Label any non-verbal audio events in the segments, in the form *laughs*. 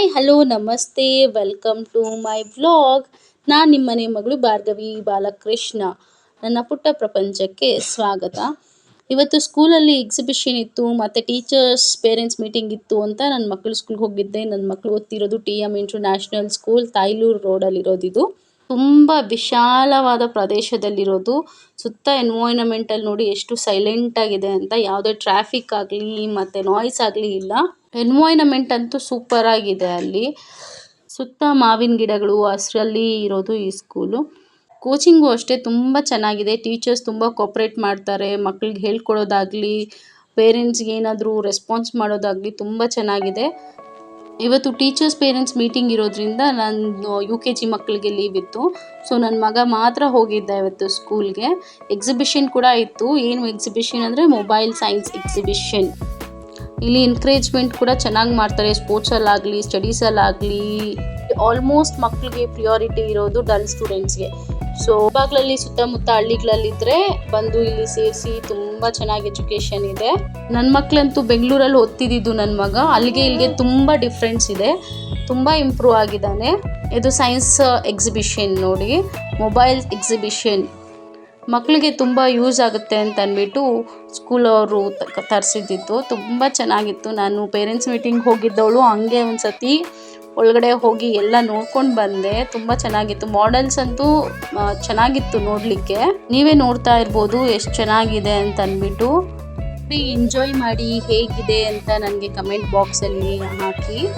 Hi hello ನಮಸ್ತೆ welcome to my vlog ನಾನು ನಿಮ್ಮನೆ ಮಗಳು ಭಾರ್ಗವಿ ಬಾಲಕೃಷ್ಣ. ನನ್ನ ಪುಟ್ಟ ಪ್ರಪಂಚಕ್ಕೆ ಸ್ವಾಗತ. ಇವತ್ತು ಸ್ಕೂಲಲ್ಲಿ ಎಕ್ಸಿಬಿಷನ್ ಇತ್ತು, ಮತ್ತು ಟೀಚರ್ಸ್ ಪೇರೆಂಟ್ಸ್ ಮೀಟಿಂಗ್ ಇತ್ತು ಅಂತ ನನ್ನ ಮಕ್ಕಳು ಸ್ಕೂಲ್ಗೆ ಹೋಗಿದ್ದೆ. ನನ್ನ ಮಕ್ಕಳು ಓದ್ತಿರೋದು T M international school Tayluru ರೋಡಲ್ಲಿರೋದಿದು ತುಂಬ ವಿಶಾಲವಾದ ಪ್ರದೇಶದಲ್ಲಿರೋದು, ಸುತ್ತ ಎನ್ವೈರನ್ಮೆಂಟಲ್ಲಿ ನೋಡಿ ಎಷ್ಟು ಸೈಲೆಂಟ್ ಆಗಿದೆ ಅಂತ, ಯಾವುದೇ ಟ್ರಾಫಿಕ್ ಆಗಲಿ ಮತ್ತು ನಾಯ್ಸ್ ಆಗಲಿ ಇಲ್ಲ. ಎನ್ವೈರನ್ಮೆಂಟ್ ಅಂತೂ ಸೂಪರ್ ಆಗಿದೆ ಅಲ್ಲಿ. ಸುತ್ತ ಮಾವಿನ ಗಿಡಗಳು ಹಸಿರಲ್ಲಿ ಇರೋದು ಈ ಸ್ಕೂಲು ಕೋಚಿಂಗು ಅಷ್ಟೇ ತುಂಬ ಚೆನ್ನಾಗಿದೆ. ಟೀಚರ್ಸ್ ತುಂಬ ಕೋಪ್ರೇಟ್ ಮಾಡ್ತಾರೆ. ಮಕ್ಳಿಗೆ ಹೇಳ್ಕೊಡೋದಾಗಲಿ ಪೇರೆಂಟ್ಸ್ಗೆ ಏನಾದರೂ ರೆಸ್ಪಾನ್ಸ್ ಮಾಡೋದಾಗಲಿ ತುಂಬ ಚೆನ್ನಾಗಿದೆ. ಇವತ್ತು ಟೀಚರ್ಸ್ ಪೇರೆಂಟ್ಸ್ ಮೀಟಿಂಗ್ ಇರೋದ್ರಿಂದ ನಾನು ಯು ಕೆ ಜಿ ಮಕ್ಕಳಿಗೆ ಲೀವ್ ಇತ್ತು. ಸೊ ನನ್ನ ಮಗ ಮಾತ್ರ ಹೋಗಿದ್ದ ಇವತ್ತು ಸ್ಕೂಲ್ಗೆ ಎಕ್ಸಿಬಿಷನ್ ಕೂಡ ಇತ್ತು. ಏನು ಎಕ್ಸಿಬಿಷನ್ ಅಂದರೆ ಮೊಬೈಲ್ ಸೈನ್ಸ್ ಎಕ್ಸಿಬಿಷನ್ ಇಲ್ಲಿ ಎನ್ಕರೇಜ್ಮೆಂಟ್ ಕೂಡ ಚೆನ್ನಾಗಿ ಮಾಡ್ತಾರೆ. ಸ್ಪೋರ್ಟ್ಸಲ್ಲಾಗಲಿ ಸ್ಟಡೀಸಲ್ಲಾಗಲಿ ಆಲ್ಮೋಸ್ಟ್ ಮಕ್ಕಳಿಗೆ ಪ್ರಿಯಾರಿಟಿ ಇರೋದು ಡಲ್ ಸ್ಟೂಡೆಂಟ್ಸ್ಗೆ ಸೊ ಇವಾಗಲಲ್ಲಿ ಸುತ್ತಮುತ್ತ ಹಳ್ಳಿಗಳಲ್ಲಿದ್ದರೆ ಬಂದು ಇಲ್ಲಿ ಸೇರಿಸಿ ತುಂಬ ಚೆನ್ನಾಗಿ ಎಜುಕೇಷನ್ ಇದೆ. ನನ್ನ ಮಕ್ಕಳಂತೂ ಬೆಂಗಳೂರಲ್ಲಿ ಓದ್ತಿದ್ದು ನನ್ನ ಮಗ. ಅಲ್ಲಿಗೆ ಇಲ್ಲಿಗೆ ತುಂಬ ಡಿಫ್ರೆನ್ಸ್ ಇದೆ. ತುಂಬ ಇಂಪ್ರೂವ್ ಆಗಿದ್ದಾನೆ. ಇದು ಸೈನ್ಸ್ ಎಕ್ಸಿಬಿಷನ್ ನೋಡಿ. ಮೊಬೈಲ್ ಎಕ್ಸಿಬಿಷನ್ ಮಕ್ಕಳಿಗೆ ತುಂಬ ಯೂಸ್ ಆಗುತ್ತೆ ಅಂತ ಅಂದ್ಬಿಟ್ಟು ಸ್ಕೂಲವರು ತರಿಸಿದ್ದಿತ್ತು. ತುಂಬ ಚೆನ್ನಾಗಿತ್ತು. ನಾನು ಪೇರೆಂಟ್ಸ್ ಮೀಟಿಂಗ್ ಹೋಗಿದ್ದವಳು ಹಂಗೆ ಒಂದು ಸತಿ ಒಳಗಡೆ ಹೋಗಿ ಎಲ್ಲ ನೋಡ್ಕೊಂಡು ಬಂದೆ. ತುಂಬ ಚೆನ್ನಾಗಿತ್ತು. ಮಾಡೆಲ್ಸ್ ಅಂತೂ ಚೆನ್ನಾಗಿತ್ತು ನೋಡಲಿಕ್ಕೆ. ನೀವೇ ನೋಡ್ತಾ ಇರ್ಬೋದು ಎಷ್ಟು ಚೆನ್ನಾಗಿದೆ ಅಂತ ಅಂದ್ಬಿಟ್ಟು. ಎಂಜಾಯ್ ಮಾಡಿ ಹೇಗಿದೆ ಅಂತ ನನಗೆ ಕಮೆಂಟ್ ಬಾಕ್ಸಲ್ಲಿ ಹಾಕಿ.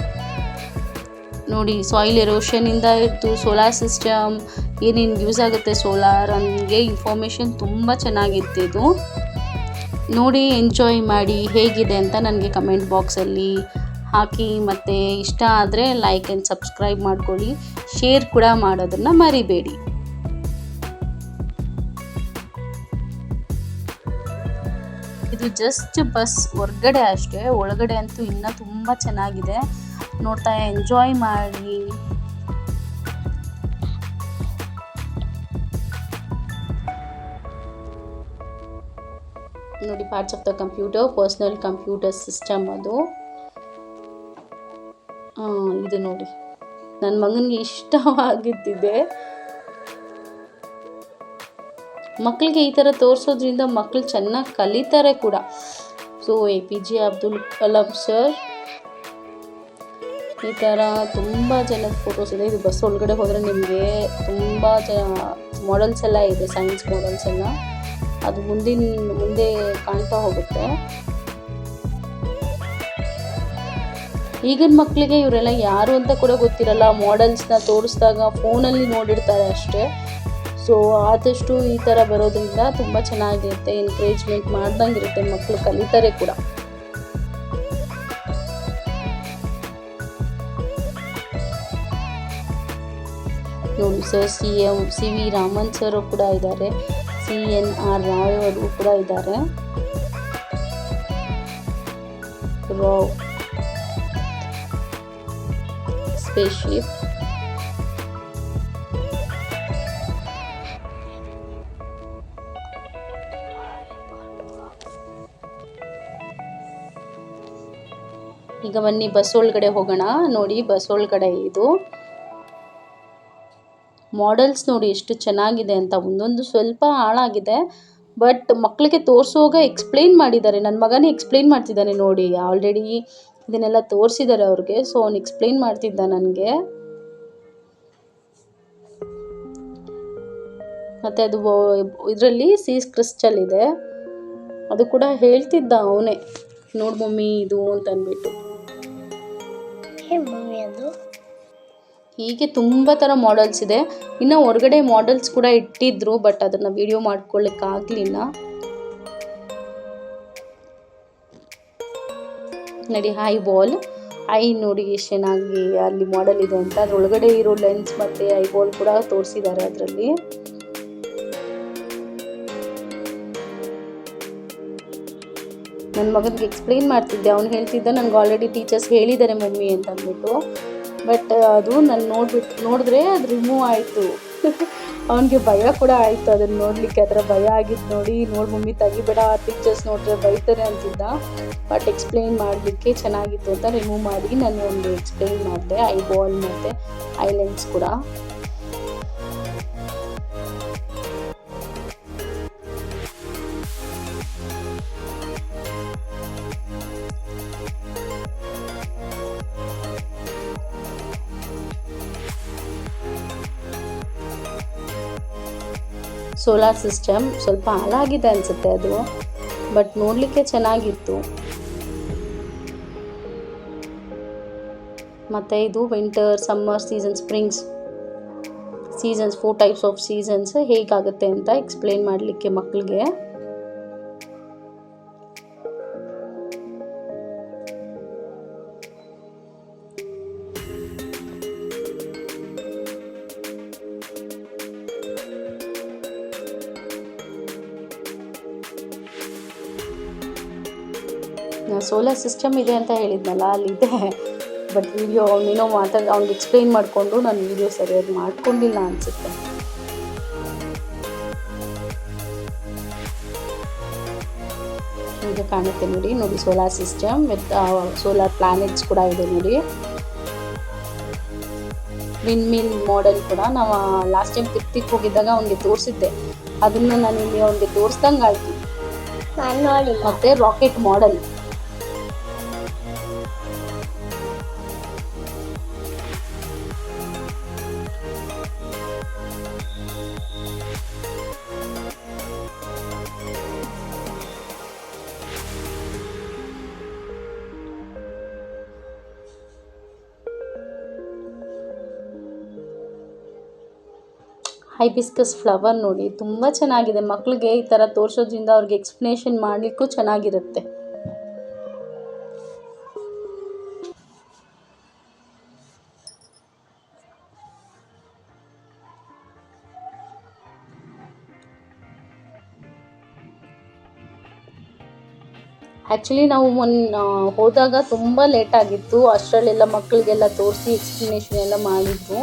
ನೋಡಿ ಸಾಯಿಲ್ ಎರೋಷನಿಂದ ಇತ್ತು ಸೋಲಾರ್ ಸಿಸ್ಟಮ್ ಏನೇನು ಯೂಸ್ ಆಗುತ್ತೆ ಸೋಲಾರ್ ಹಂಗೆ ಇನ್ಫಾರ್ಮೇಷನ್ ತುಂಬ ಚೆನ್ನಾಗಿತ್ತು ನೋಡಿ ಎಂಜಾಯ್ ಮಾಡಿ ಹೇಗಿದೆ ಅಂತ ನನಗೆ ಕಮೆಂಟ್ ಬಾಕ್ಸಲ್ಲಿ ಹಾಕಿ ಮತ್ತು ಇಷ್ಟ ಆದರೆ ಲೈಕ್ ಆ್ಯಂಡ್ ಸಬ್ಸ್ಕ್ರೈಬ್ ಮಾಡ್ಕೊಳ್ಳಿ. ಶೇರ್ ಕೂಡ ಮಾಡೋದನ್ನು ಮರಿಬೇಡಿ. ಇದು ಜಸ್ಟ್ ಬಸ್ ಹೊರ್ಗಡೆ ಅಷ್ಟೇ, ಒಳಗಡೆ ಅಂತೂ ಇನ್ನೂ ತುಂಬ ಚೆನ್ನಾಗಿದೆ. ನೋಡ್ತಾ ಎಂಜಾಯ್ ಮಾಡಿ. ನೋಡಿ parts of the computer personal computer system ಅದು. ಇದು ನೋಡಿ. ನನ್ನ ಮಗನಿಗೆ ಇಷ್ಟವಾಗಿದ್ದಿದೆ. ಮಕ್ಕಳಿಗೆ ಈ ಥರ ತೋರಿಸೋದ್ರಿಂದ ಮಕ್ಕಳು ಚೆನ್ನಾಗಿ ಕಲಿತಾರೆ ಕೂಡ. So A P J Abdul Kalam sir ಈ ಥರ ತುಂಬ ಜನ ಫೋಟೋಸ್ ಇದೆ. ಇದು ಬಸ್ ಒಳಗಡೆ ಹೋದರೆ ನಿಮಗೆ ತುಂಬ ಜನ ಮಾಡೆಲ್ಸ್ ಎಲ್ಲ ಇದೆ ಸೈನ್ಸ್ ಮಾಡೆಲ್ಸ್ ಎಲ್ಲ. ಅದು ಮುಂದಿನ, ಮುಂದೆ ಕಾಣ್ತಾ ಹೋಗುತ್ತೆ. ಈಗಿನ ಮಕ್ಕಳಿಗೆ ಇವರೆಲ್ಲ ಯಾರು ಅಂತ ಕೂಡ ಗೊತ್ತಿರಲ್ಲ. ಮಾಡೆಲ್ಸ್ನ ತೋರಿಸಿದಾಗ ಫೋನಲ್ಲಿ ನೋಡಿರ್ತಾರೆ ಅಷ್ಟೇ. ಸೊ ಆದಷ್ಟು ಈ ಥರ ಬರೋದ್ರಿಂದ ತುಂಬ ಚೆನ್ನಾಗಿರುತ್ತೆ ಎನ್ಕರೇಜ್ಮೆಂಟ್ ಮಾಡ್ದಂಗೆ ಇರುತ್ತೆ ಮಕ್ಕಳು ಕಲಿತಾರೆ ಕೂಡ. ನೋಡಿ sir C M C V Raman sir ಕೂಡ ಇದ್ದಾರೆ. ಸಿ ಎನ್ ಆರ್ ರಾವ್ ಅವರು ಕೂಡ ಇದ್ದಾರೆ. ರಾವ್ spaceship. ಈಗ ಬನ್ನಿ, ಬಸ್ ಒಳಗಡೆ ಹೋಗೋಣ. ನೋಡಿ, ಬಸ್ ಒಳಗಡೆ ಇದು. ಮಾಡೆಲ್ಸ್ ನೋಡಿ ಎಷ್ಟು ಚೆನ್ನಾಗಿದೆ ಅಂತ. ಒಂದೊಂದು ಸ್ವಲ್ಪ ಹಾಳಾಗಿದೆ. ಬಟ್ ಮಕ್ಕಳಿಗೆ ತೋರಿಸುವಾಗ ಎಕ್ಸ್ಪ್ಲೇನ್ ಮಾಡಿದ್ದಾರೆ. ನನ್ನ ಮಗನೇ ಎಕ್ಸ್ಪ್ಲೇನ್ ಮಾಡ್ತಿದ್ದಾನೆ ನೋಡಿ. ಆಲ್ರೆಡಿ ಇದನ್ನೆಲ್ಲ ತೋರಿಸಿದ್ದಾರೆ ಅವ್ರಿಗೆ. ಸೊ ಅವ್ನು ಎಕ್ಸ್ಪ್ಲೈನ್ ಮಾಡ್ತಿದ್ದ ನನಗೆ. ಮತ್ತು ಅದು ಇದರಲ್ಲಿ ಸೀಸ್ ಕ್ರಿಸ್ಟಲ್ ಇದೆ. ಅದು ಕೂಡ ಹೇಳ್ತಿದ್ದ ಅವನೇ. ನೋಡು ಮಮ್ಮಿ ಇದು ಅಂತ ಅಂದ್ಬಿಟ್ಟು. ಹೀಗೆ ತುಂಬ ಥರ ಮಾಡೆಲ್ಸ್ ಇದೆ. ಇನ್ನು ಹೊರಗಡೆ ಮಾಡೆಲ್ಸ್ ಕೂಡ ಇಟ್ಟಿದ್ರು ಬಟ್ ಅದನ್ನು ವೀಡಿಯೋ ಮಾಡ್ಕೊಳ್ಳಿಕ್ಕಾಗಲಿಲ್ಲ ನೋಡಿ ಹೈ ಬಾಲ್ ಐ ನೋಡಿ ಎಷ್ಟು ಚೆನ್ನಾಗಿ ಅಲ್ಲಿ ಮಾಡೆಲ್ ಇದೆ ಅಂತ. ಅದ್ರೊಳಗಡೆ ಇರೋ ಲೆನ್ಸ್ ಮತ್ತು ಐ ಬಾಲ್ ಕೂಡ ತೋರಿಸಿದ್ದಾರೆ ಅದರಲ್ಲಿ. ನನ್ನ ಮಗನಿಗೆ ಎಕ್ಸ್ಪ್ಲೈನ್ ಮಾಡ್ತಿದ್ದೆ. ಅವ್ನು ಹೇಳ್ತಿದ್ದ, ನನಗೆ ಆಲ್ರೆಡಿ ಟೀಚರ್ಸ್ ಹೇಳಿದ್ದಾರೆ ಮಮ್ಮಿ ಅಂತ ಅಂದ್ಬಿಟ್ಟು. ಬಟ್ ಅದು ನಾನು ನೋಡ್ಬಿಟ್ಟು ನೋಡಿದ್ರೆ ಅದು ರಿಮೂವ್ ಆಯಿತು. *laughs* ಅವನಿಗೆ ಭಯ ಕೂಡ ಆಯಿತು. ಅದನ್ನು ನೋಡಲಿಕ್ಕೆ ಅದರ ಭಯ ಆಗಿತ್ತು ನೋಡಿ. ನೋಡಿ ಮಮ್ಮಿ ತೆಗಿಬೇಡ ಪಿಕ್ಚರ್ಸ್ ನೋಡಿದ್ರೆ ಬೈತಾರೆ ಅಂತಿದ್ದ. ಬಟ್ ಎಕ್ಸ್ಪ್ಲೈನ್ ಮಾಡಲಿಕ್ಕೆ ಚೆನ್ನಾಗಿತ್ತು ಅಂತ ರಿಮೂವ್ ಮಾಡಿ ನಾನು ಒಂದು ಎಕ್ಸ್ಪ್ಲೈನ್ ಮಾಡಿದೆ. ಐ ಬಾಲ್ ಮತ್ತು ಐಲೆಂಡ್ಸ್ ಕೂಡ. ಸೋಲಾರ್ ಸಿಸ್ಟಮ್ ಸ್ವಲ್ಪ ಹಾಳಾಗಿದೆ ಅನಿಸುತ್ತೆ ಅದು, ಬಟ್ ನೋಡಲಿಕ್ಕೆ ಚೆನ್ನಾಗಿತ್ತು. ಮತ್ತು ಇದು winter summer season springs seasons four types of seasons ಹೇಗಾಗುತ್ತೆ ಅಂತ ಎಕ್ಸ್ಪ್ಲೇನ್ ಮಾಡಲಿಕ್ಕೆ ಮಕ್ಕಳಿಗೆ ಸೋಲಾರ್ ಸಿಸ್ಟಮ್ ಇದೆ ಅಂತ ಹೇಳಿದ್ನಲ್ಲ ಅಲ್ಲಿದೆ ಬಟ್ ವಿಡಿಯೋ ಅವನೇನೋ ಮಾತಾಡಿ ಅವ್ನಿಗೆ ಎಕ್ಸ್ಪ್ಲೈನ್ ಮಾಡಿಕೊಂಡು ನಾನು ವಿಡಿಯೋ ಸರಿಯಾಗಿ ಮಾಡ್ಕೊಂಡಿಲ್ಲ ಅನಿಸುತ್ತೆ. ಈಗ ಕಾಣುತ್ತೆ ನೋಡಿ ನೋಡಿ solar system with solar planets ಕೂಡ ಇದೆ ನೋಡಿ. ವಿನ್ ಮಿಲ್ ಮಾಡೆಲ್ ಕೂಡ ನಾವು ಲಾಸ್ಟ್ ಟೈಮ್ ತಿರ್ತಿಕ್ ಹೋಗಿದ್ದಾಗ ಅವನಿಗೆ ತೋರಿಸಿದ್ದೆ. ಅದನ್ನು ನಾನು ಇಲ್ಲಿ ಅವನಿಗೆ ತೋರಿಸ್ದಂಗೆ ಆಯ್ತು. ಮತ್ತೆ ರಾಕೆಟ್ ಮಾಡೆಲ್ ಹೈಬಿಸ್ಕಸ್ ಫ್ಲವರ್ ನೋಡಿ, ತುಂಬ ಚೆನ್ನಾಗಿದೆ. ಮಕ್ಕಳಿಗೆ ಈ ಥರ ತೋರಿಸೋದ್ರಿಂದ ಅವ್ರಿಗೆ ಎಕ್ಸ್ಪ್ಲನೇಷನ್ ಮಾಡಲಿಕ್ಕೂ ಚೆನ್ನಾಗಿರುತ್ತೆ. ಆ್ಯಕ್ಚುಲಿ ನಾವು ಮೊನ್ನ ಹೋದಾಗ ತುಂಬ ಲೇಟಾಗಿತ್ತು ಅಷ್ಟರಲ್ಲೆಲ್ಲ ಮಕ್ಕಳಿಗೆಲ್ಲ ತೋರಿಸಿ ಎಕ್ಸ್ಪ್ಲನೇಷನ್ ಎಲ್ಲ ಮಾಡಿದ್ವು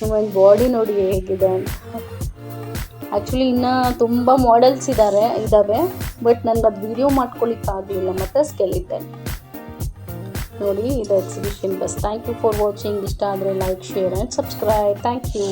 ನಿಮ್ಮ ಬಾಡಿ ನೋಡಿ ಹೇಗಿದೆ ಅಂತ. ಆ್ಯಕ್ಚುಲಿ ಇನ್ನೂ ತುಂಬ ಮಾಡೆಲ್ಸ್ ಇದ್ದಾರೆ ಇದ್ದಾವೆ ಬಟ್ ನನಗೆ ಅದು ವಿಡಿಯೋ ಮಾಡ್ಕೊಳ್ಳಿಕ್ಕೆ ಆಗಲಿಲ್ಲ, ಮತ್ತು ಸ್ಕೆಲಿಟನ್ ನೋಡಿ, ಇದು exhibition bus thank you for watching ಇಷ್ಟ ಆದರೆ like share and subscribe thank you